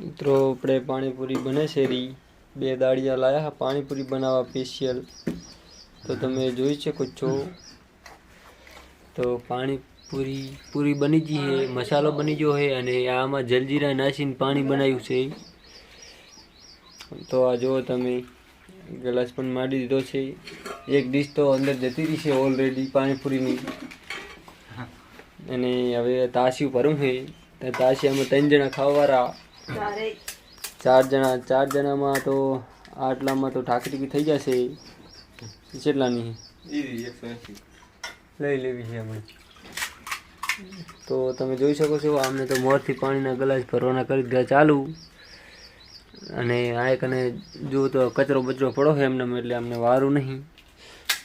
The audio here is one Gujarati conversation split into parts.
મિત્રો આપણે પાણીપુરી બને છે રી. બે દાળિયા લાયા પાણીપુરી બનાવવા સ્પેશિયલ તો તમે જોઈ શકો છો. તો પાણીપુરી પૂરી બની ગઈ છે મસાલો બની ગયો છે અને આમાં જલજીરા નાસીને પાણી બનાવ્યું છે. તો આ જુઓ તમે ગ્લાસ પણ માંડી દીધો છે. એક ડીશ તો અંદર જતી રહી છે ઓલરેડી પાણીપુરીની. અને હવે તાશી ભરું છે. તાસી અમે ત્રણ જણા ખાવાવાળા. ચાર જણા ચાર જણામાં તો આટલામાં તો ઠાકરી થઈ જશે. કેટલાની? લઈ લેવી છે અમે. તો તમે જોઈ શકો છો આમને તો મોરથી પાણીના ગલાસ ભરવાના કરી દીધા ચાલુ. અને આ એક અને જો તો કચરો બચરો પડો છે એમને એટલે અમને વારું નહીં.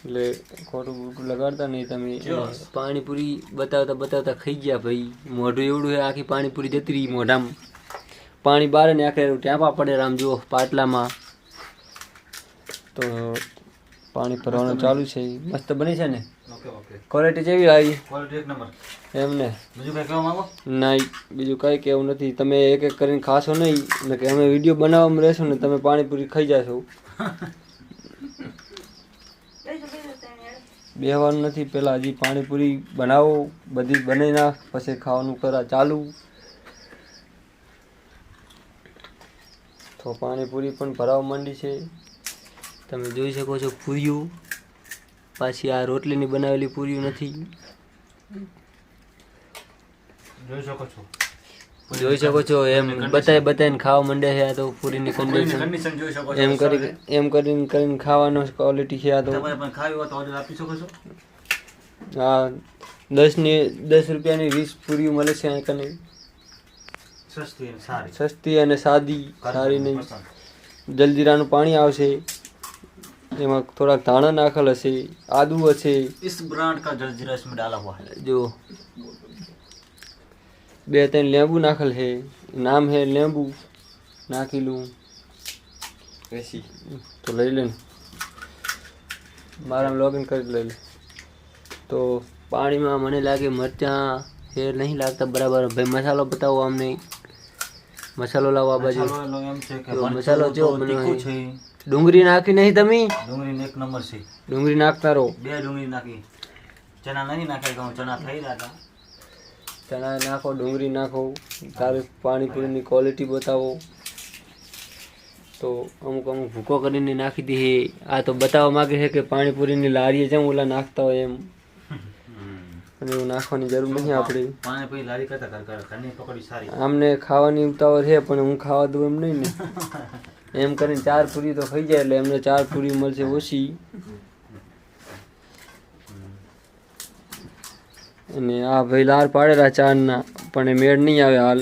એટલે ખોટું બોટું લગાડતા નહીં તમે પાણીપુરી બતાવતા બતાવતા ખાઈ ગયા ભાઈ. મોઢું એવડું છે આખી પાણીપુરી જતી રહી મોઢામાં. પાણી બહાર નાખે ટેપા પડે આમ જુઓ પાટલામાં. તો પાણી ભરવાનું ચાલુ છે. મસ્ત બની છે ને? ક્વોલિટી કેવી આવી. એમને નહીં બીજું કાંઈ કહેવું નથી. તમે એક એક કરીને ખાશો નહીં ને કે અમે વીડિયો બનાવવામાં રહેશો ને તમે પાણીપુરી ખાઈ જશો. બેહવાનું નથી. પહેલાં હજી પાણીપુરી બનાવો બધી બનાવી નાખ પછી ખાવાનું કરા ચાલુ. તો પાણીપુરી પણ ભરાવા માંડી છે. તમે જોઈ શકો છો પૂરીઓ. પાછી આ રોટલીની બનાવેલી પૂરીઓ નથી. જોઈ શકો છો. જોઈ શકો છો એમ બતાય બતાવીને ખાવા માંડે છે આ તો પૂરીની કન્ડિશન એમ કરી એમ કરીને કરીને ખાવાનો ક્વોલિટી છે આ તો. આપી શકો છો. આ દસની દસ રૂપિયાની વીસ પૂરી મળે છે અહીં કને. સસ્તી અને સારી સસ્તી અને સાદી સારી નહીં પસંદ. જલજીરાનું પાણી આવશે એમાં થોડાક ધાણા નાખેલ હશે આદુ હશે इस ब्रांड का जलजीरा इसमें डाला हुआ है જો બે ત્રણ લેંબુ નાખેલ છે નામ હે લેંબુ નાખેલું તો લઈ લે ને મારા લોગિન કરી લઈ લે તો પાણીમાં મને લાગે મરચાં એ નહીં લાગતા બરાબર ભાઈ મસાલો બતાવો અમને મસાલો લાવો આ બાજુ. મસાલો જો ડુંગળી નાખી નહીં તમે? ડુંગળી એક નંબર છે. ડુંગળી નાખતા રહો. બે ડુંગળી નાખી. ચણા નહીં નાખાય ચણા થઈ રહ્યા હતા. ચણા નાખો ડુંગળી નાખો. તારી પાણીપુરીની ક્વોલિટી બતાવો. તો અમુક અમુક ભૂકો કરીને નાખી દઈએ આ તો બતાવવા માગે છે કે પાણીપુરીની લારીએ જેમ ઓલા નાખતા હોય એમ. અને એવું નાખવાની જરૂર નહીં આપણે. આમને ખાવાની ઉતાવળ છે પણ હું ખાવા દઉં એમ નહીં ને. એમ કરીને ચાર પૂરી તો ખાઈ જાય એટલે એમને ચાર પૂરી મળશે ઓછી. અને આ ભાઈ લાર પાડેલા ચારના પણ એ મેળ નહીં આવે હાલ.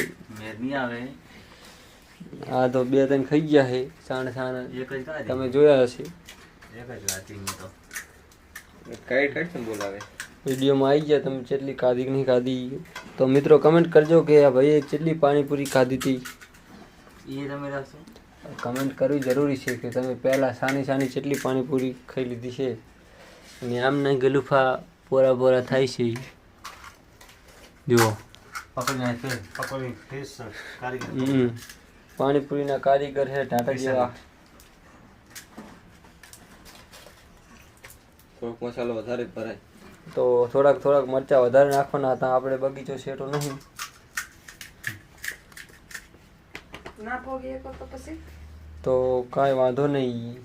નહીં આવે. આ તો બે ત્રણ ખાઈ ગયા છે સાણ સાણ. એક જ તમે જોયા હશે. એક જ મેં તો. વિડીયોમાં આવી ગયા તમે કેટલી ખાધી નહીં ખાધી તો મિત્રો કમેન્ટ કરજો કે આ ભાઈએ કેટલી પાણીપુરી ખાધી હતી. એ તમે રાખશો. કમેન્ટ કરવી જરૂરી છે કે તમે પહેલાં સાની સાની કેટલી પાણીપુરી ખાઈ લીધી છે. અને નહીં ગલુફા પોરા પોરા થાય છે. જુઓ. પાણીપુરીના કારીગર છે ટાટા જેવા. મસાલો વધારે જ ભરાય. તો થોડાક થોડાક મરચાં વધારે નાખવાના હતા આપણે બગીચો છેટો નહીં. તો કાંઈ વાંધો નહીં.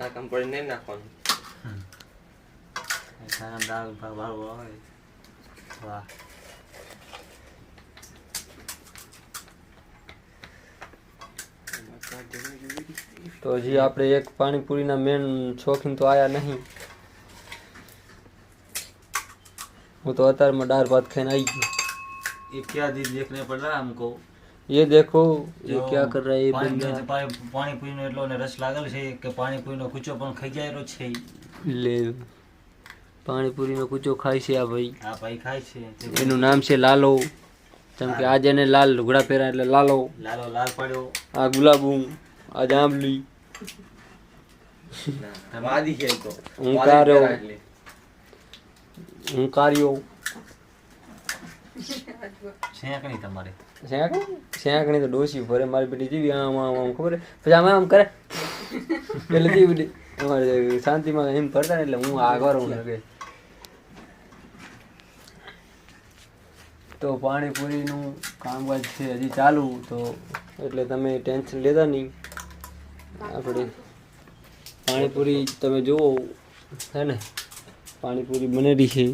તો હજી આપણે એક પાણીપુરીના મેન શોખીન તો આયા નહીં. હું તો અત્યારમાં દાળ ભાત ખાઈને આવી ગયો ये क्या चीज देखने पड़ रहा है हमको ये देखो ये जो क्या कर रहा है ये પાણી बंदा પાણી- પાણીપુરીનો એટલો ને રસ લાગેલ છે કે પાણીપુરીનો કૂચો પણ ખાઈ જાયેલો છે લે પાણીપુરીનો કૂચો ખાય છે આ ભાઈ આ ભાઈ ખાય છે તે એનું નામ છે લાલો જેમ કે આજે એને લાલ લુગડા પહેર્યા એટલે લાલો લાલો લાલ પડ્યો આ ગુલાબુ આ જાંબલી વાદી છે એ તો હું કાર્યો વાદી હું કાર્યો શેકણી તમારે. શેક? શેકણી તો ડોસી ભરે મારી બેટી જીવી. આમ આમ આમ ખબર? પછી આમ આમ કરે. એટલે જેવી અમારે શાંતિમાં એમ ફરતા ને એટલે હું આગળ હું લાગે. તો પાણીપુરીનું કામકાજ છે હજી ચાલુ તો એટલે તમે ટેન્શન લેતા નહીં. આપણે પાણીપુરી તમે જુઓ હે ને? પાણીપુરી બનેલી છે.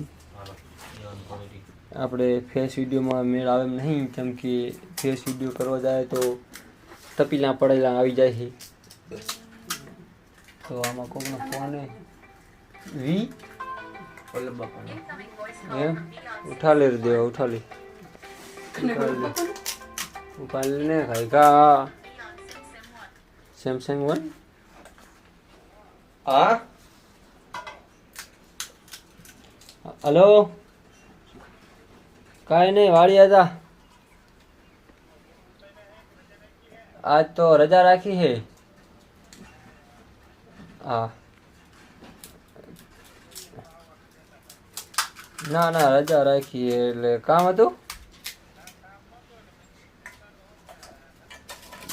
આપણે ફેસ વિડીયોમાં મેળ આવે એમ નહીં કેમ કે ફેસ વીડિયો કરવા જાય તો તપીલા પડેલા આવી જાય છે. તો આમાં કોકનો ફોન વી. એમ ઉઠા લે દેવા ઉઠા લે ઉઠા લે ને ખાઈ કા? સેમસંગ વન હા હલો? કાંઈ નહીં વાળી હતા આજ તો રજા રાખી છે. હા. ના ના, રજા રાખી એટલે કામ હતું?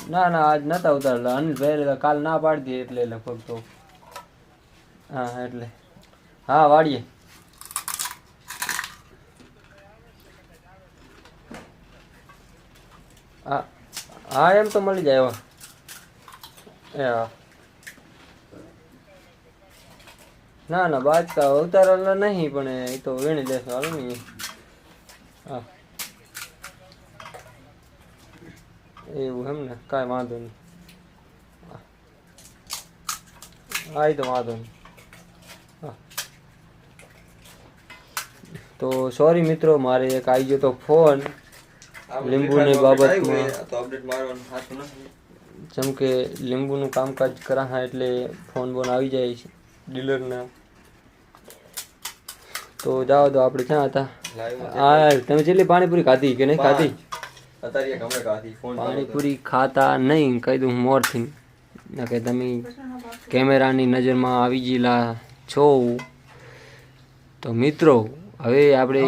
ના ના, આજ નતા ઉતારેલા અનિલભાઈ કાલ ના પાડી દે એટલે લગભગ તો. હા, એટલે. હા, વાળીએ. હા હા એમ તો મળી જાય એ હા. ના ના બાજકા ઉતારેલા નહીં, પણ એ તો વીણી દેશો, હાલ હા. એવું એમ ને, કાંઈ વાંધો નહીં. હા, એ તો વાંધો નહીં. તો સોરી મિત્રો, મારે એક આવી ગયો તો ફોન લીંબુની બાબતમાં. જેમ કે લીંબુનું કામકાજ કરા એટલે ફોન બોન આવી જાય છે ડીલરના તો જાઓ તો આપણે ક્યાં હતા? હા તમે જેટલી પાણીપુરી ખાધી કે નહીં ખાધી? પાણીપુરી ખાતા નહીં કહી દઉં હું મોરથી ના કે તમે કેમેરાની નજરમાં આવી ગયેલા છો. તો મિત્રો હવે આપણે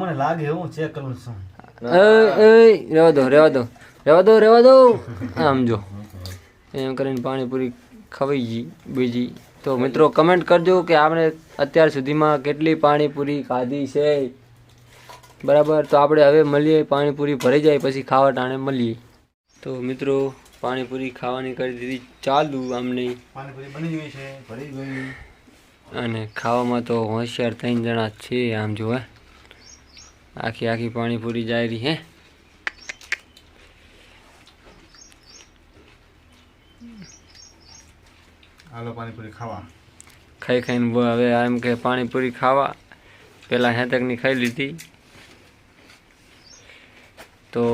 મને લાગે હું ચેક કરું છું. એ એ રહેવા દો રહેવા દો. રહેવા દો રહેવા દો. આમ જો. એમ કરીને પાણીપુરી ખવાઈ ગઈ બીજી. તો મિત્રો કમેન્ટ કરજો કે આપણે અત્યાર સુધીમાં કેટલી પાણીપુરી ખાધી છે. બરાબર? તો આપણે હવે મળીએ પાણીપુરી ભરી જાય પછી ખાવા ટાણે મળીએ. તો મિત્રો પાણીપુરી ખાવાની કરી દીધી ચાલુ આમને. પાણીપુરી બની ગઈ છે ભરી ગઈ. અને ખાવામાં તો હોશિયાર ત્રણ જણા છે આમ જો હે. આખી આખી પાણીપુરી જાય રહી હે? હાલો પાણીપુરી ખાવા. ખાઈ ખાઈને હવે એમ કે પાણીપુરી ખાવા. પહેલાં હેતકની ખાઈ લીધી. તો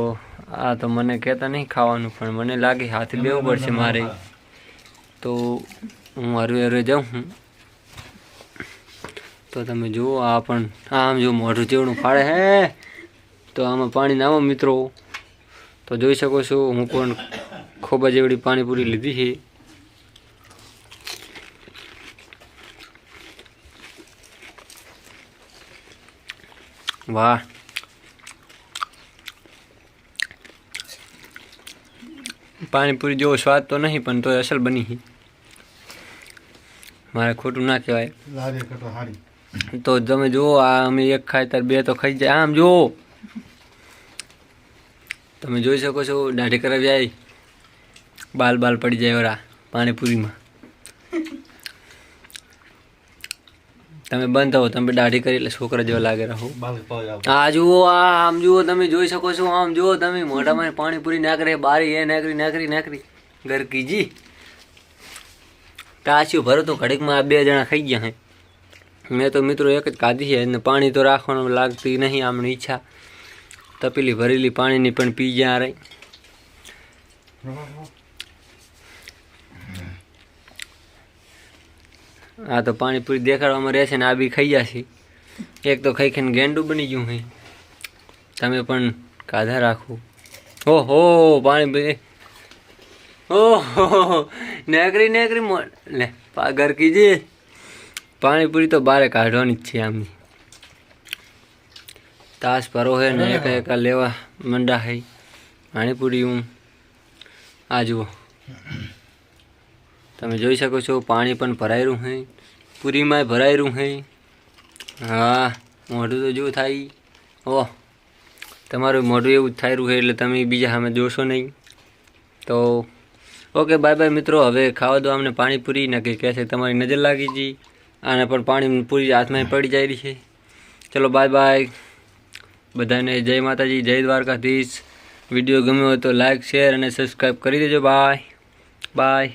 આ તો મને કહેતા નહીં ખાવાનું પણ મને લાગે હાથ બેવું પડશે મારે. તો હું હરવે હરવે જાઉં હું. તો તમે જુઓ, આ પણ, આમ જો મોઢું જેવડું ફાળે હે. તો આમાં પાણી નાવો મિત્રો. તો જોઈ શકો છો, હું પણ ખૂબ જ એવડી પાણીપુરી લીધી છે. વાહ. પાણીપુરી જેવો સ્વાદ તો નહીં, પણ તોય અસલ બની મારે ખોટું ના કહેવાય. તો તમે જુઓ આ અમે એક ખાય ત્યારે બે તો ખાઈ જાય. આમ જુઓ. તમે જોઈ શકો છો દાઢી કરવા જાય બાલ બાલ પડી જાય ઓરા પાણીપુરીમાં. તમે બંધ હો તમે દાઢી કરી એટલે છોકરા જેવા લાગે રહો. આ જુઓ આ આમ જુઓ તમે જોઈ શકો છો આમ જુઓ તમે મોઢામાં પાણીપુરી નાખરે બારી એ નાખરી નાખરી નાખરી. ગરકીજી. કાચ્યું ભરો તો ઘડીકમાં આ બે જણા ખાઈ ગયા હે. મેં તો મિત્રો એક જ કાઢી છે, એને પાણી તો રાખવાનું લાગતી નહીં, આમની ઈચ્છા. તપેલી ભરેલી પાણીની પણ પી જ્યાં રહી. આ તો પાણીપુરી દેખાડવામાં રહેશે ને આ બી ખાઈ જશે એક તો ખાઈ ખાઈને ગેંડું બની ગયું હે તમે પણ કાધા રાખો. ઓહો પાણીપુરી ઓહો, નેકરી નેકરી લે પાગર કીજી પાણીપુરી તો બારે કાઢવાની જ છે આમની તાસ ભરો હે ને એક એક લેવા મંડા હે. પાણીપુરી હું. આ જુઓ. તમે જોઈ શકો છો પાણી પણ ભરાયેલું હે. પૂરીમાંય ભરાયેલું હે. હા મોઢું તો જેવું થાય. ઓહ તમારું મોઢું એવું જ થાયરું છે એટલે તમે બીજા સામે જોશો નહીં. તો ઓકે બાય બાય મિત્રો. હવે ખાવા દો અમને પાણીપુરી. નક્કી કહેશે કહે છે તમારી નજર લાગી ગઈ આને પણ પાણી પૂરી હાથમાં પડી જાય છે. ચલો બાય બાય બધાને જય માતાજી, જય દ્વારકાધીશ. વીડિયો ગમ્યો હોય તો લાઈક શેર અને સબસ્ક્રાઈબ કરી દેજો. Bye bye